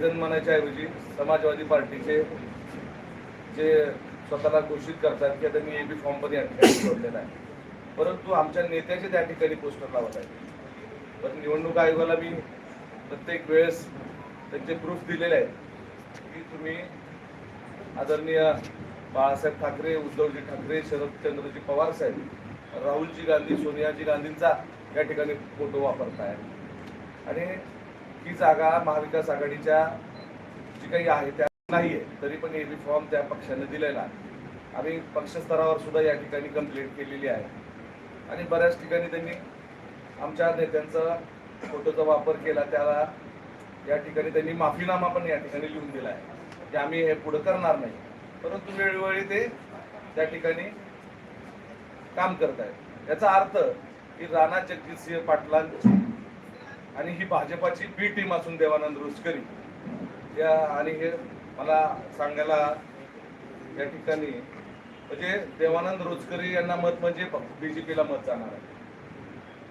जण म्हणायच्या ऐवजी समाजवादी पार्टीचे जे स्वतःला घोषित करतात की आता मी एबी फॉर्म पण या ठिकाणी जोडलेला आहे. परंतु आमच्या नेत्याचे त्या ठिकाणी पोस्टर लावत आहेत. पण निवडणूक आयोगाला मी प्रत्येक वेळेस त्यांचे प्रूफ दिलेले आहेत की तुम्ही आदरणीय बाळासाहेब ठाकरे उद्धवजी ठाकरे शरदचंद्रजी पवार साहेब राहुलजी गांधी सोनियाजी गांधींचा या ठिकाणी फोटो वापरताय आणि ही जागा महाविकास आघाडीच्या जी काही आहे त्या नाही आहे तरी पण युनिफॉर्म त्या पक्षाने दिलेला आम्ही पक्षस्तरावर सुद्धा या ठिकाणी कंप्लेंट केलेली आहे. आणि बऱ्याच ठिकाणी त्यांनी आमच्या नेत्यांचा फोटोचा वापर केला त्याला या ठिकाणी त्यांनी माफीनामा पण या ठिकाणी लिहून दिला आहे की आम्ही हे पुढं करणार नाही. परंतु वेळोवेळी ते त्या ठिकाणी काम करत आहेत याचा अर्थ की राणा जगजितसिंह पाटलांची आणि ही भाजपाची बी टीम असून देवानंद रुचकरी. या आणि हे मला सांगायला या ठिकाणी म्हणजे देवानंद रोजकरी यांना मत म्हणजे बी जे पीला मत जाणार आहे.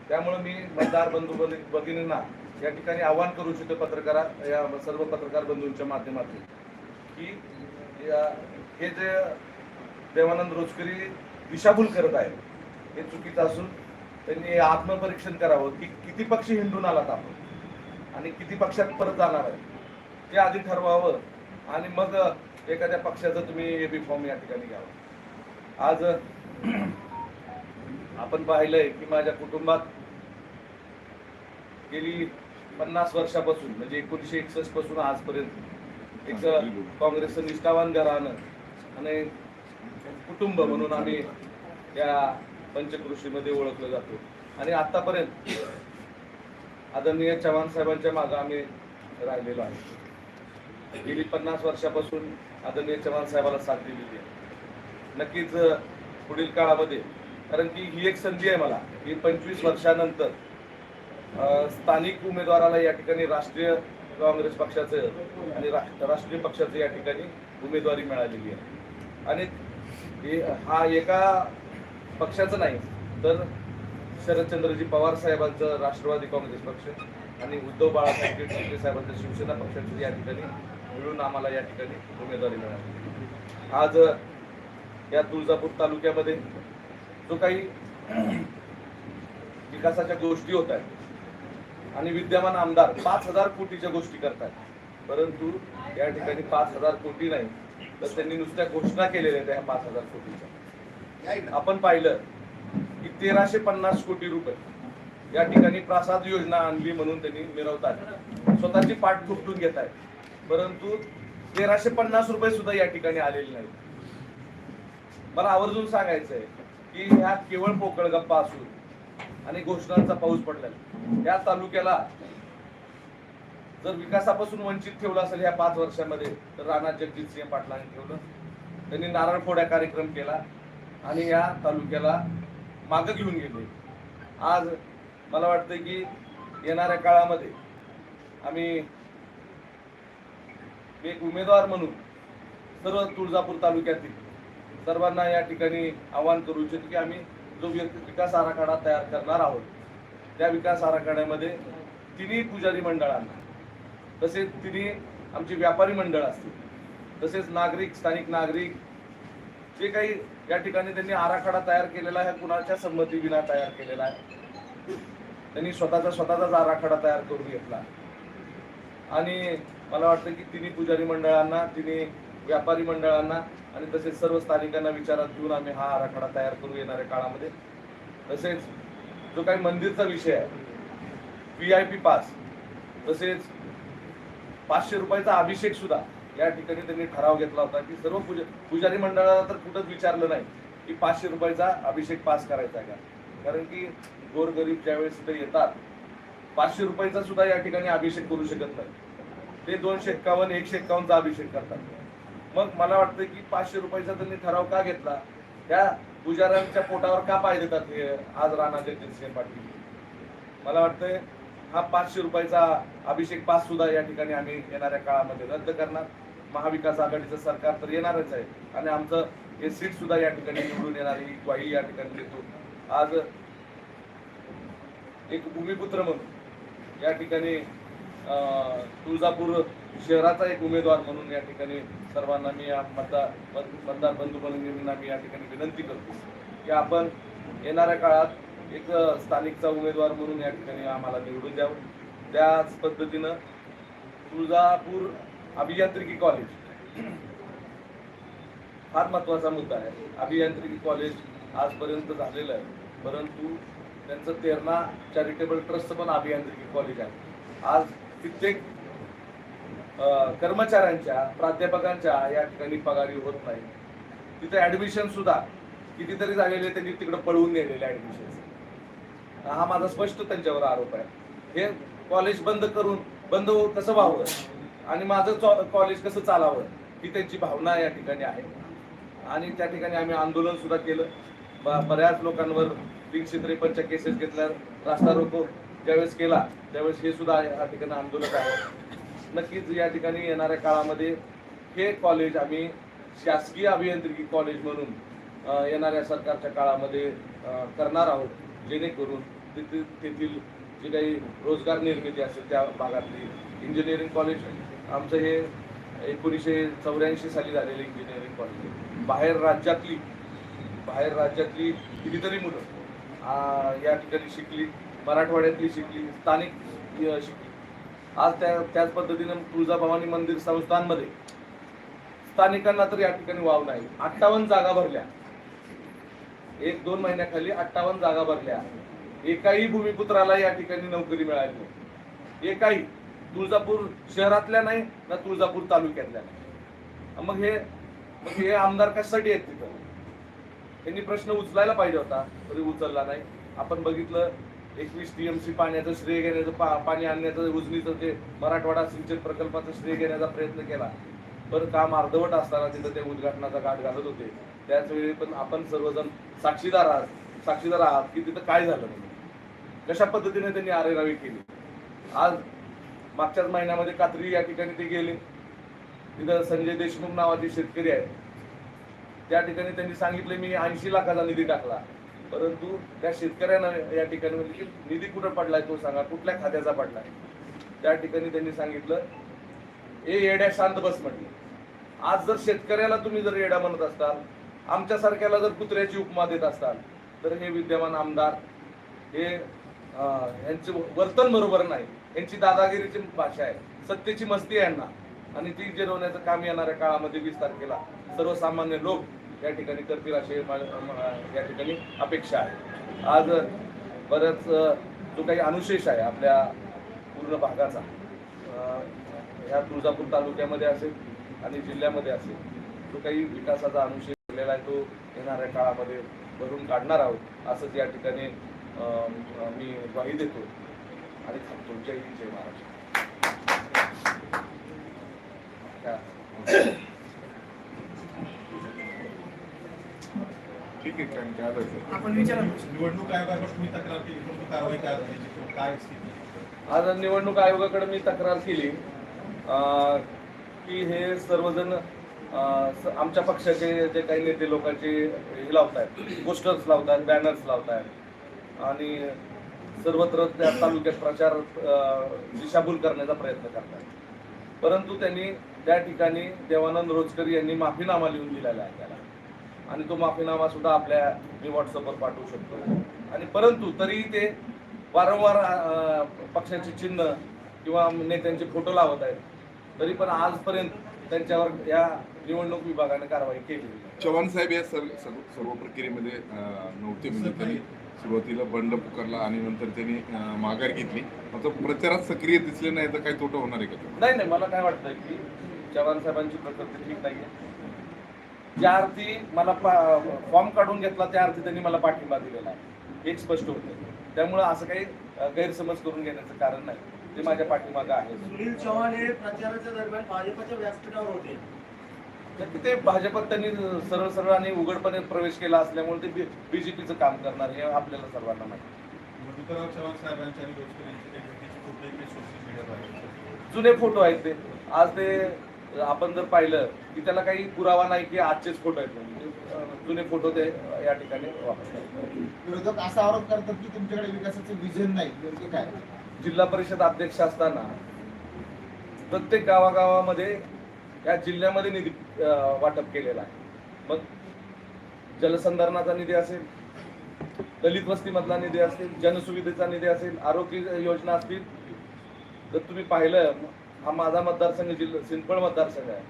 त्यामुळे मी मतदार बंधू भगिनींना या ठिकाणी आवाहन करू इच्छितो पत्रकारा या सर्व पत्रकार बंधूंच्या माध्यमातून की या- हे जे देवानंद रोजकरी दिशाभूल करत आहेत हे चुकीचं असून त्यांनी आत्मपरीक्षण करावं. की किती पक्ष हिंडून आलात आपण? आणि किती पक्षात परत जाणार आहे ते आधी ठरवावं. आणि मग एखाद्या पक्षाचं तुम्ही एबी फॉर्म या ठिकाणी घ्यावं. आज आपण पाहिलंय की माझ्या कुटुंबात गेली पन्नास वर्षापासून म्हणजे एकोणीसशे एकसष्टपासून आजपर्यंत एक काँग्रेसचं निष्ठावान घराणं आणि कुटुंब म्हणून आम्ही त्या पंचकृषीमध्ये ओळखलं जातो. आणि आतापर्यंत आदरणीय चव्हाण साहेबांच्या मागं आम्ही राहिलेलो आहे. गेली पन्नास वर्षापासून आदरणीय चव्हाण साहेबाला साथ दिलेली आहे. नक्कीच पुढील काळामध्ये कारण की ही एक संधी आहे मला की पंचवीस वर्षानंतर स्थानिक उमेदवाराला या ठिकाणी राष्ट्रीय काँग्रेस पक्षाचं आणि राष्ट्रीय पक्षाचं या ठिकाणी उमेदवारी मिळालेली आहे. आणि हे- हा एका पक्षाचं नाही तर शरदचंद्रजी पवार साहेबांचं राष्ट्रवादी काँग्रेस पक्ष आणि उद्धव बाळासाहेब ठाकरे साहेबांचं शिवसेना पक्षाचं या ठिकाणी मिळून आम्हाला या ठिकाणी उमेदवारी मिळाली. आज या तुळजापूर तालुक्यामध्ये जो काही विकासाच्या गोष्टी होत आहेत आणि विद्यमान आमदार पाच हजार कोटीच्या गोष्टी करतात परंतु या ठिकाणी पाच हजार कोटी नाही तर त्यांनी नुसत्या घोषणा केलेल्या आहेत ह्या पाच हजार कोटीच्या. आपण पाहिलं की तेराशे पन्नास कोटी रुपये या ठिकाणी प्रासाद योजना आणली म्हणून त्यांनी मिरवतात. स्वतःची पाठ खुपटून घेत आहेत. परंतु तेराशे पन्नास रुपये सुद्धा या ठिकाणी आलेले नाही मला आवर्जून सांगायचं आहे की ह्या केवळ पोकळ गप्पा असून आणि घोषणांचा पाऊस पडलेला या तालुक्याला जर विकासापासून वंचित ठेवलं असेल या पाच वर्षामध्ये तर राणा जगजितसिंह पाटलांनी ठेवलं. त्यांनी नारळ फोड्या कार्यक्रम केला. आणि या तालुक्याला मागं घेऊन गेले आज मला वाटतं की येणाऱ्या काळामध्ये आम्ही एक उमेदवार म्हणून सर्व तुळजापूर तालुक्यातील सर्वांना या ठिकाणी आवाहन करू इच्छितो की आम्ही जो विकास आराखडा तयार करणार आहोत त्या विकास आराखड्यामध्ये तिन्ही पुजारी मंडळांना तसेच तिन्ही आमची व्यापारी मंडळ असतील तसेच नागरिक स्थानिक नागरिक जे काही या ठिकाणी त्यांनी आराखडा तयार केलेला आहे कुणाच्या संमतीविना तयार केलेला आहे त्यांनी स्वतःचा स्वतःचाच आराखडा तयार करून घेतला. आणि मला वाटतं की तिन्ही पुजारी मंडळांना तिन्ही व्यापारी मंडळांना आणि तसेच सर्व स्थानिकांना विचारात घेऊन आम्ही हा आराखडा तयार करू येणाऱ्या काळामध्ये. तसेच जो काही मंदिरचा विषय आहे व्ही आय पी पास तसेच पाचशे रुपयाचा अभिषेक सुद्धा या ठिकाणी त्यांनी ठराव घेतला होता की सर्व पूजा पुजारी मंडळाला तर कुठंच विचारलं नाही की पाचशे रुपयाचा अभिषेक पास करायचा का? कारण की गोरगरीब ज्यावेळेस इथे येतात पाचशे रुपयाचा सुद्धा या ठिकाणी अभिषेक करू शकत नाही. ते दोनशे एक्कावन्न एकशे एक्कावन्नचा अभिषेक करतात. मग मला वाटतं की पाचशे रुपयाचा त्यांनी ठराव का घेतला? त्या पुजाऱ्यांच्या पोटावर का पाय देतात हे आज राणा जगजितसिंह पाटील? मला वाटतंय हा पाचशे रुपयाचा अभिषेक पास सुद्धा या ठिकाणी आम्ही येणाऱ्या काळामध्ये रद्द करणार. महाविकास आघाडीचं सरकार तर येणारच आहे. आणि आमचं हे सीट सुद्धा या ठिकाणी निवडून येणार ही ग्वाही या ठिकाणी देतो. आज एक भूमिपुत्र म्हणून या ठिकाणी तुळजापूर शहराचा एक उमेदवार म्हणून या ठिकाणी सर्वांना मी या मतदार मतदार बंधू भगिनींना मी या ठिकाणी विनंती करतो की आपण येणाऱ्या काळात एक स्थानिकचा उमेदवार म्हणून या ठिकाणी आम्हाला निवडून द्यावं. त्याच पद्धतीनं तुळजापूर अभियांत्रिकी कॉलेज फार महत्त्वाचा मुद्दा आहे. अभियांत्रिकी कॉलेज आजपर्यंत झालेलं आहे. परंतु त्यांचं तेरणा चॅरिटेबल ट्रस्टचं पण अभियांत्रिकी कॉलेज आहे. आज कित्येक कर्मचाऱ्यांच्या प्राध्यापकांच्या या ठिकाणी पगारी होत नाही. तिथे ऍडमिशन सुद्धा कितीतरी झालेले त्यांनी तिकडे पळवून नेलेले ऍडमिशन हा माझा स्पष्ट त्यांच्यावर आरोप आहे. हे कॉलेज बंद करून बंद हो, कसं व्हावं? आणि माझं कॉलेज कसं चालावं ही त्यांची भावना या ठिकाणी आहे. आणि त्या ठिकाणी आम्ही आंदोलन सुद्धा केलं. ब- बऱ्याच लोकांवर तीनशे त्रेपन्नच्या केसेस घेतल्या रास्ता रोको ज्यावेळेस केला त्यावेळेस हे सुद्धा या ठिकाणी आंदोलक आहे. नक्कीच या ठिकाणी येणाऱ्या काळामध्ये हे कॉलेज आम्ही शासकीय अभियांत्रिकी कॉलेज म्हणून येणाऱ्या सरकारच्या काळामध्ये करणार आहोत. जेणेकरून तेथील जी काही रोजगार निर्मिती असेल त्या भागातली इंजिनिअरिंग कॉलेज आमचं हे एकोणीसशे चौऱ्याऐंशी साली झालेलं इंजिनिअरिंग कॉलेज बाहेर राज्यातली बाहेर राज्यातली कितीतरी मुलं या ठिकाणी शिकली मराठवाड्यातली शिकली स्थानिक शिकली. आज त्या त्याच पद्धतीनं तुळजाभवानी मंदिर संस्थांमध्ये स्थानिकांना तर या ठिकाणी वाव नाही. अठ्ठावन्न जागा भरल्या. एक दोन महिन्याखाली अठ्ठावन्न जागा भरल्या. एकाही भूमिपुत्राला या ठिकाणी नोकरी मिळाली एकाही. तुळजापूर शहरातल्या नाही ना तुळजापूर तालुक्यातल्या नाही. मग हे मग हे आमदार कशासाठी आहेत तिथं? त्यांनी प्रश्न उचलायला पाहिजे होता तरी उचलला नाही. आपण बघितलं एकवीस टीएमसी पाण्याचं श्रेय घेण्याचं पा पाणी आणण्याचं उजनीचं ते मराठवाडा सिंचन प्रकल्पाचं श्रेय घेण्याचा प्रयत्न केला. पण काम अर्धवट असताना तिथं ते उद्घाटनाचा गाठ घालत होते. त्याच वेळी पण आपण सर्वजण साक्षीदार आहात साक्षीदार आहात की तिथं काय झालं? कशा पद्धतीने त्यांनी आरेरावी केली? आज मागच्याच महिन्यामध्ये कात्री या ठिकाणी ते गेले. तिथं संजय देशमुख नावाचे शेतकरी आहेत. त्या ठिकाणी त्यांनी सांगितले मी ऐंशी लाखाचा निधी टाकला. परंतु त्या शेतकऱ्यानं या ठिकाणी म्हणजे निधी कुठं पडलाय तो सांगा कुठल्या खात्याचा पडलाय? त्या ठिकाणी त्यांनी सांगितलं ए येड्या शांत बस म्हटलं. आज जर शेतकऱ्याला तुम्ही जर येडा म्हणत असताल आमच्यासारख्याला जर कुत्र्याची उपमा देत असताल तर हे विद्यमान आमदार हे यांचे वर्तन बरोबर नाही. यांची दादागिरीची भाषा आहे. सत्तेची मस्ती आहे यांना. आणि ती जिरवण्याचं काम येणाऱ्या काळामध्ये वीस तारखेला सर्वसामान्य लोक या ठिकाणी करतील अशी या ठिकाणी अपेक्षा आहे. आज बरंच जो काही अनुशेष आहे आपल्या पूर्ण भागाचा ह्या तुळजापूर तालुक्यामध्ये असेल आणि जिल्ह्यामध्ये असेल जो काही विकासाचा अनुशेष झालेला आहे तो येणाऱ्या काळामध्ये भरून काढणार आहोत असंच या ठिकाणी मी ग्वाही देतो. आणि थांबतो. जय हिंद जय महाराष्ट्र? ठीक आहे काय अडचण आपण विचारा. निवडणूक आयोगाकडे तुम्ही तक्रार केली परंतु कारवाई काय झाली काय स्थिती आज निवडणूक आयोगाकडे मी तक्रार केली. की हे सर्वजण आमच्या पक्षाचे जे काही नेते लोकांचे हे लावत आहेत पोस्टर्स लावतात बॅनर्स लावत आहेत आणि सर्वत्र त्या तालुक्यात प्रचार दिशाभूल करण्याचा प्रयत्न करतात. परंतु त्यांनी त्या ठिकाणी देवानंद रोजकर यांनी माफीनामा लिहून दिलेला आहे त्याला. आणि तो माफीनामा सुद्धा आपल्या मी व्हॉट्सअपवर पाठवू शकतो. आणि परंतु तरीही ते वारंवार पक्षाचे चिन्ह किंवा नेत्यांचे फोटो लावत आहेत. तरी पण आजपर्यंत त्यांच्यावर या निवडणूक विभागाने कारवाई केली नाही. चव्हाण साहेब या सर्व सर्व सर्व प्रक्रियेमध्ये नव्हते म्हणजे त्यांनी सुरुवातीला बंड पुकारला आणि नंतर त्यांनी माघार घेतली. आता प्रचारात सक्रिय दिसले नाही तर काही तोटा होणार आहे का? नाही नाही मला काय वाटतं की चव्हाण साहेबांची प्रकृती ठीक नाहीये. ज्या अर्थी मला फॉर्म काढून घेतला त्या अर्थी त्यांनी मला पाठिंबा दिलेला आहे. एक स्पष्ट होतं त्यामुळं असं काही गैरसमज करून घेण्याचं कारण नाही. ते माझ्या पाठीमागं आहे. सुनील चव्हाण हे प्रचाराच्या दरम्यान भाजपच्या व्यासपीठावर होते. नक्की ते भाजपात त्यांनी सरळ सरळ आणि उघडपणे प्रवेश केला असल्यामुळे ते बीजेपीचं काम करणार हे आपल्याला सर्वांना माहिती चव्हाण साहेबांच्या आणि जुने फोटो आहेत ते. आज ते आपण जर पाहिलं की त्याला काही पुरावा नाही की आजचेच फोटो आहेत म्हणजे, जुने फोटो ते या ठिकाणी वापरतात. विरोधक असा आरोप करतात की तुमच्याकडे विकासाचं विजन नाही. नेमकं काय? जिल्हा परिषद अध्यक्ष असताना प्रत्येक गावागावामध्ये या जिल्ह्यामध्ये निधी वाटप केलेला आहे. मग जलसंधारणाचा निधी असेल दलित वस्तीमधला निधी असेल जनसुविधेचा निधी असेल आरोग्य योजना असतील जर तुम्ही पाहिलं हा माझा मतदारसंघ जिल्हा सिंपळ मतदारसंघ आहे.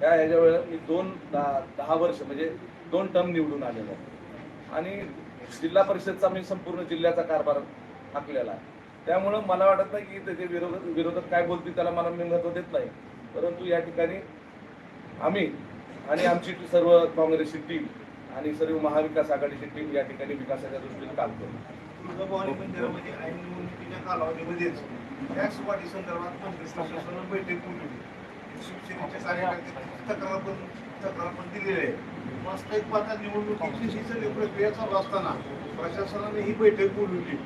त्या ह्याच्या वेळेला मी दोन दहा दहा वर्ष म्हणजे दोन टर्म निवडून आलेलो आहे. आणि जिल्हा परिषदचा मी संपूर्ण जिल्ह्याचा कारभार आखलेला आहे. त्यामुळं मला वाटत नाही की त्याचे विरोधक विरोधक काय बोलतील त्याला मला मी महत्त्व देत नाही. परंतु या ठिकाणी आम्ही आणि आमची सर्व काँग्रेसची टीम आणि सर्व महाविकास आघाडीची टीम या ठिकाणी विकासाच्या दृष्टीने काम करतो. तुळजाभवानी मंदिरामध्ये ऐन निवडणुकीच्या कालावधीमध्येच टॅक्स वाढी संदर्भात प्रशासनानं बैठक बोलवली शिवसेनेच्या कार्यकर्त्यांनी तक्रार पण तक्रार पण दिलेली आहे. वास्तविक पाहता निवडणुकीची ही सगळी प्रक्रिया चालू असताना प्रशासनाने ही बैठक बोलवली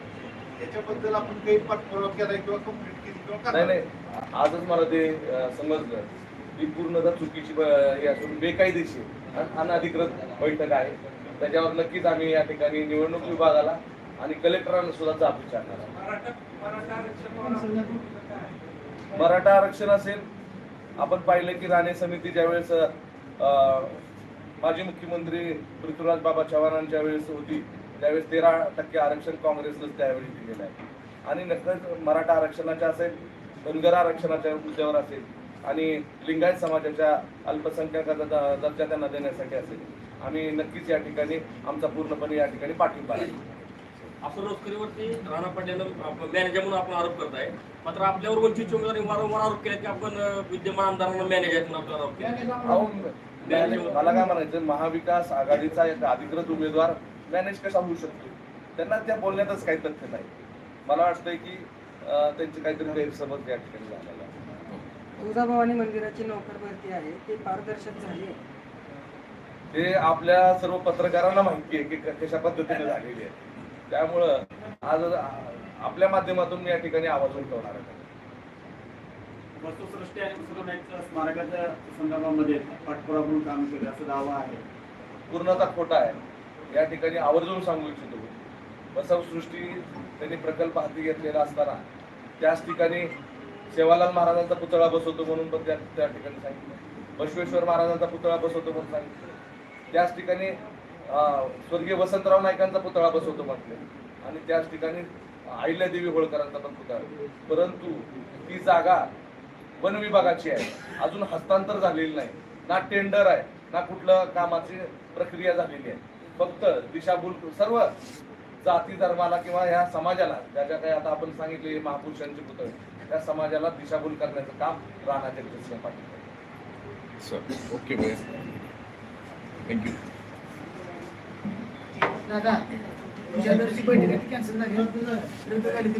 याच्याबद्दल आपण काही पाठपुरावा केला किंवा कंप्लीट केली किंवा नाही आजच मला ते समजलं. ही पूर्णतः चुकीची हे असून बेकायदेशीर अन- अनधिकृत बैठक आहे. त्याच्यावर नक्कीच आम्ही या ठिकाणी निवडणूक विभागाला आणि कलेक्टरांना सुद्धा जाब विचारणार मराठा आरक्षण असेल आपण पाहिलं की राणे समिती ज्यावेळेस माजी मुख्यमंत्री पृथ्वीराज बाबा चव्हाणांच्या वेळेस होती त्यावेळेस तेरा टक्के आरक्षण काँग्रेसनं त्यावेळी दिलेलं आहे. आणि नक्कीच मराठा आरक्षणाच्या असेल धनगर आरक्षणाच्या मुद्द्यावर असेल आणि लिंगायत समाजाच्या अल्पसंख्याकाचा दर्जा त्यांना देण्यासाठी असेल. आम्ही नक्कीच या ठिकाणी आमचा पूर्णपणे या ठिकाणी पाठिंबा आहे आपण रोजकरीवरती राणा पाट्यानं मॅनेजर म्हणून आपण आरोप करताय. मात्र आपल्यावर वंचित उमेदवारी वारंवार आरोप केला की आपण विद्यमान आमदारांना मॅनेजर म्हणून आपल्यावर आरोप केला. मला काय म्हणायचं महाविकास आघाडीचा एक अधिकृत उमेदवार मॅनेज कसा होऊ शकतो? त्यांना त्या बोलण्यातच काही तथ्य नाही. मला वाटतंय की त्यांचे काहीतरी गैरसमज या ठिकाणी आहे तुळजाभवानी मंदिराची नोकर भरती आहे ती पारदर्शक झाली. आहे ते आपल्या सर्व पत्रकारांना माहिती आहे की कशा पद्धतीने झालेली आहे. त्यामुळं आज आ- आपल्या माध्यमातून मी या ठिकाणी आवाज उठवणार आहे. वस्तुसृष्टी आणि पुस्तकाच्या स्मारकाच्या संदर्भामध्ये पाठपुरावा म्हणून काम केलं असा दावा आहे. पूर्णतः खोटा आहे. या ठिकाणी आवर्जून सांगू इच्छितो. बसवसृष्टी त्यांनी प्रकल्प हाती घेतलेला असताना त्याच ठिकाणी सेवालाल महाराजांचा पुतळा बसवतो म्हणून पण त्या त्या ठिकाणी सांगितलं. बसवेश्वर महाराजांचा पुतळा बसवतो म्हणून सांगितलं. त्याच ठिकाणी स्वर्गीय वसंतराव नायकांचा पुतळा बसवतो म्हटले. आणि त्याच ठिकाणी अहिल्यादेवी होळकरांचा पण पुतळा. परंतु ती जागा वन विभागाची आहे. अजून हस्तांतर झालेली नाही. ना टेंडर आहे ना कुठलं कामाची प्रक्रिया झालेली आहे. फक्त दिशाभूल सर्व जाती धर्माला किंवा ह्या समाजाला ज्या ज्या काही आता आपण सांगितले महापुरुषांचे पुतळे. त्या समाजाला दिशाभूल करण्याचं काम Rana Patil. Sir okay thank you दादा बैठक कॅन्सल झाली.